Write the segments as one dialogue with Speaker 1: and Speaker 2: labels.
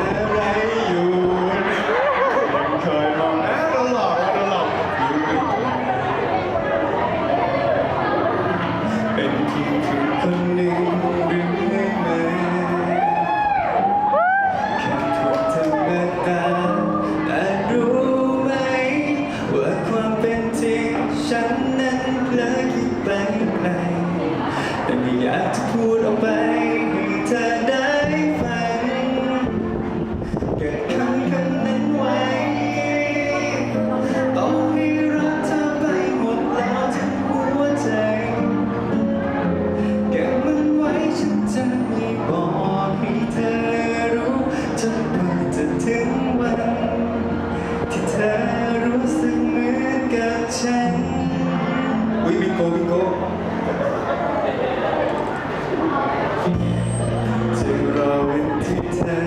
Speaker 1: อะไรอยู่ยังเคยมองหน้าโนหลอดนลอกอยู่เป็นคิงคือคนนึ่รือไหมแค่ถูกเธอแม่ตาแต่รู้ไหมว่าความเป็นจริงฉันนั้นเลอไปไกลแต่ไม่อยากจะพูดออกไป ถึงวัน ที่เธอรู้สึกเหมือนกับฉัน อุ้ยบิโกบิงโกจะรอวันที่เธอ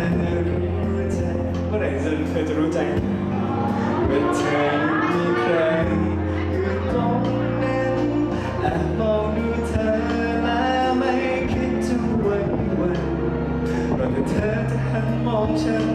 Speaker 1: รู้ใจ เมื่อไหร่จะเธอจะรู้ใจว่าเธอมีใครอยู่ตรงนั้นแอบมองดูเธอแล้วไม่คิดทุวันวันรอแต่เธอจะหันมองฉัน